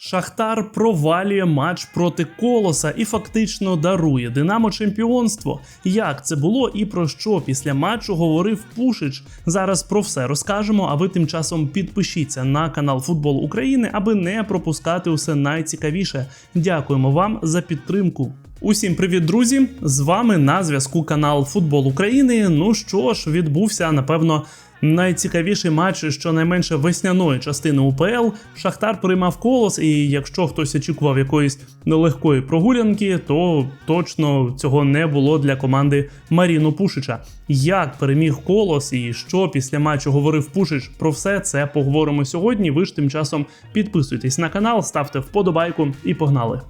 Шахтар провалює матч проти Колоса і фактично дарує Динамо чемпіонство. Як це було і про що після матчу говорив Пушич? Зараз про все розкажемо. А ви тим часом підпишіться на канал Футбол України, аби не пропускати усе найцікавіше. Дякуємо вам за підтримку. Усім привіт, друзі! З вами на зв'язку канал Футбол України. Ну що ж, відбувся напевно. Найцікавіший матч щонайменше весняної частини УПЛ Шахтар приймав колос, і якщо хтось очікував якоїсь нелегкої прогулянки, то точно цього не було для команди Маріну Пушича. Як переміг колос і що після матчу говорив Пушич про все це поговоримо сьогодні. Ви ж тим часом підписуйтесь на канал, ставте вподобайку і погнали.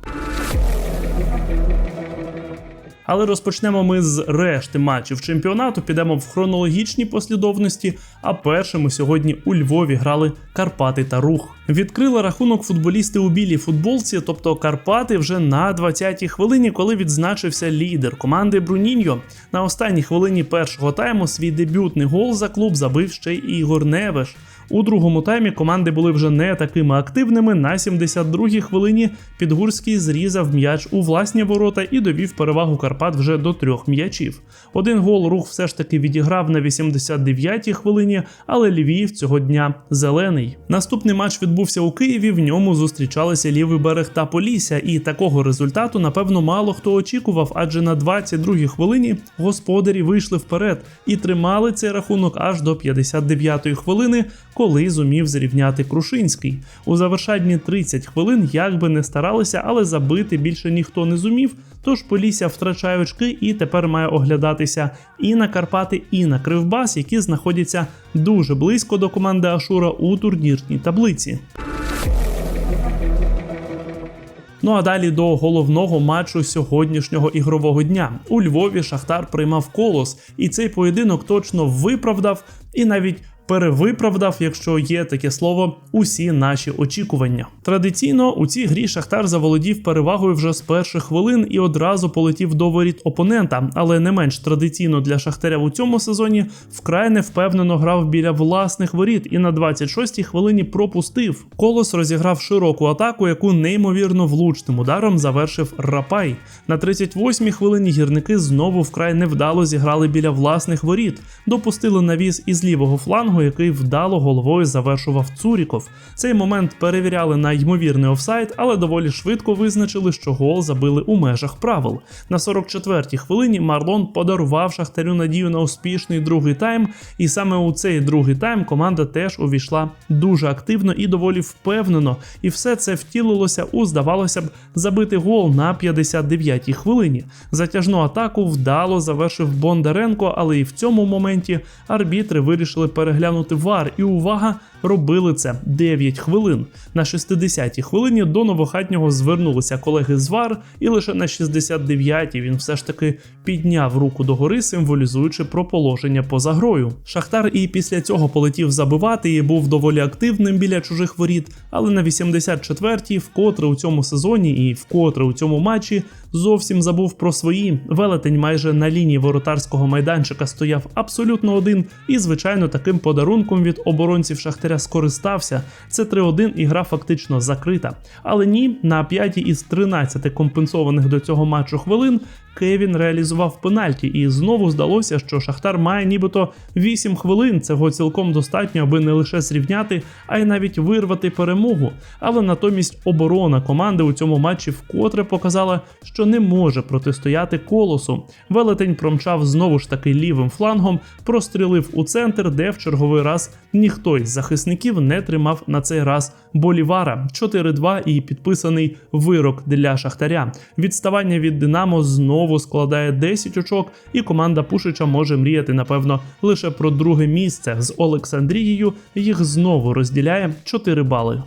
Але розпочнемо ми з решти матчів чемпіонату. Підемо в хронологічній послідовності. А першими сьогодні у Львові грали Карпати та Рух. Відкрили рахунок футболісти у білій футболці, тобто Карпати вже на 20-й хвилині, коли відзначився лідер команди Бруніньо. На останній хвилині першого тайму свій дебютний гол за клуб забив ще й Ігор Невеш. У другому таймі команди були вже не такими активними. На 72-й хвилині Підгурський зрізав м'яч у власні ворота і довів перевагу Карпат вже до трьох м'ячів. Один гол рух все ж таки відіграв на 89-й хвилині, але Львів цього дня зелений. Наступний матч відбувся у Києві. В ньому зустрічалися лівий берег та Полісся, і такого результату, напевно, мало хто очікував, адже на 22-й хвилині господарі вийшли вперед і тримали цей рахунок аж до 59-ї хвилини коли зумів зрівняти Крушинський. У завершальні 30 хвилин як би не старалися, але забити більше ніхто не зумів. Тож Полісся втрачає очки і тепер має оглядатися і на Карпати, і на Кривбас, які знаходяться дуже близько до команди Ашура у турнірній таблиці. Ну а далі до головного матчу сьогоднішнього ігрового дня. У Львові Шахтар приймав колос, і цей поєдинок точно виправдав і навіть перевиправдав, якщо є таке слово, усі наші очікування. Традиційно у цій грі Шахтар заволодів перевагою вже з перших хвилин і одразу полетів до воріт опонента, але не менш традиційно для Шахтаря у цьому сезоні вкрай невпевнено грав біля власних воріт і на 26-й хвилині пропустив. Колос розіграв широку атаку, яку неймовірно влучним ударом завершив Рапай. На 38-й хвилині гірники знову вкрай невдало зіграли біля власних воріт, допустили навіс із лівого флангу який вдало головою завершував Цуріков. Цей момент перевіряли на ймовірний офсайд, але доволі швидко визначили, що гол забили у межах правил. На 44-й хвилині Марлон подарував Шахтарю надію на успішний другий тайм, і саме у цей другий тайм команда теж увійшла дуже активно і доволі впевнено. І все це втілилося у, здавалося б, забити гол на 59-й хвилині. Затяжну атаку вдало завершив Бондаренко, але і в цьому моменті арбітри вирішили переглянути переглянути вар, і увага, робили це 9 хвилин. На 60-й хвилині до новохатнього звернулися колеги з вар, і лише на 69-й він все ж таки підняв руку догори, символізуючи про положення поза грою. Шахтар і після цього полетів забивати і був доволі активним біля чужих воріт, але на 84-й, вкотре у цьому сезоні і вкотре у цьому матчі зовсім забув про свої. Велетень майже на лінії воротарського майданчика стояв абсолютно один, і, звичайно, таким подарунком від оборонців Шахтаря скористався. Це 3-1 і гра фактично закрита. Але ні, на 5 із 13 компенсованих до цього матчу хвилин Кевін реалізував пенальті, і знову здалося, що Шахтар має нібито 8 хвилин. Цього цілком достатньо, аби не лише зрівняти, а й навіть вирвати перемогу. Але натомість оборона команди у цьому матчі вкотре показала, що не може протистояти колосу. Велетень промчав знову ж таки лівим флангом, прострілив у центр, де в черговий раз ніхто із захисників не тримав на цей раз Болівара. 4-2 і підписаний вирок для Шахтаря. Відставання від Динамо знову складає 10 очок, і команда Пушича може мріяти, напевно, лише про друге місце з Олександрією. Їх знову розділяє 4 бали.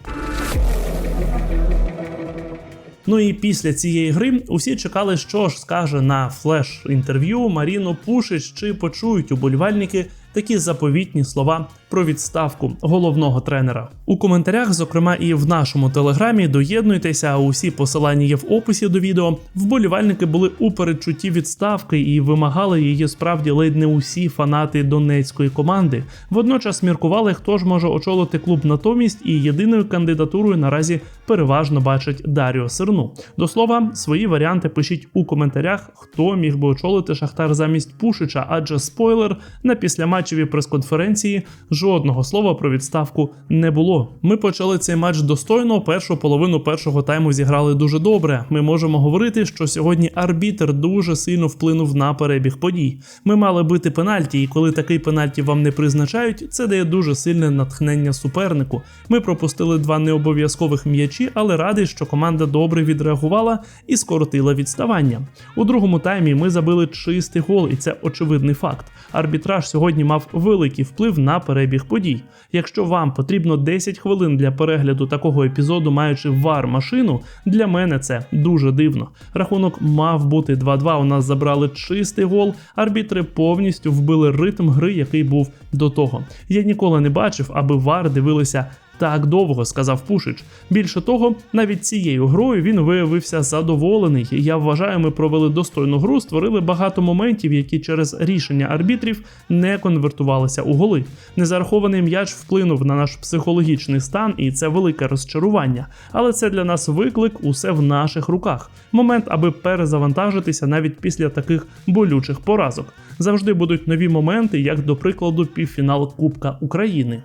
Ну і після цієї гри усі чекали, що ж скаже на флеш інтерв'ю Маріно Пушич, чи почують уболівальники такі заповітні слова про відставку головного тренера. У коментарях, зокрема і в нашому телеграмі, доєднуйтеся. а Усі посилання є в описі до відео. Вболівальники були у передчутті відставки і вимагали її справді ледь не усі фанати донецької команди. Водночас міркували, хто ж може очолити клуб натомість, і єдиною кандидатурою наразі переважно бачить Даріо Сирну. До слова, свої варіанти пишіть у коментарях, хто міг би очолити Шахтар замість Пушича, адже спойлер на післяматчевій прес-конференції жодного слова про відставку не було. Ми почали цей матч достойно. Першу половину першого тайму зіграли дуже добре. Ми можемо говорити, що сьогодні арбітер дуже сильно вплинув на перебіг подій. Ми мали бити пенальті, і коли такий пенальті вам не призначають, це дає дуже сильне натхнення супернику. Ми пропустили два необов'язкових м'ячі, але радий, що команда добре відреагувала і скоротила відставання. У другому таймі ми забили чистий гол, і це очевидний факт. Арбітраж сьогодні мав великий вплив на перебіг подій. Якщо вам потрібно 10 хвилин для перегляду такого епізоду, маючи вар машину, для мене це дуже дивно. Рахунок мав бути 2-2. У нас забрали чистий гол. Арбітри повністю вбили ритм гри, який був до того. Я ніколи не бачив, аби вар дивилися так довго, сказав Пушич. Більше того, навіть цією грою він виявився задоволений. Я вважаю, ми провели достойну гру, створили багато моментів, які через рішення арбітрів не конвертувалися у голи. Незарахований м'яч вплинув на наш психологічний стан, і це велике розчарування. Але це для нас виклик, усе в наших руках. Момент, аби перезавантажитися навіть після таких болючих поразок. Завжди будуть нові моменти, як до прикладу, півфінал Кубка України.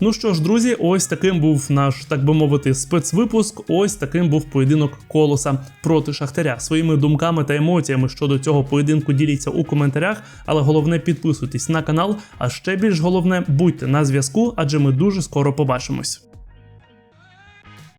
Ну що ж, друзі, ось таким був наш, так би мовити, спецвипуск. Ось таким був поєдинок колоса проти Шахтаря. Своїми думками та емоціями щодо цього поєдинку діліться у коментарях, але головне підписуйтесь на канал. А ще більш головне будьте на зв'язку, адже ми дуже скоро побачимось.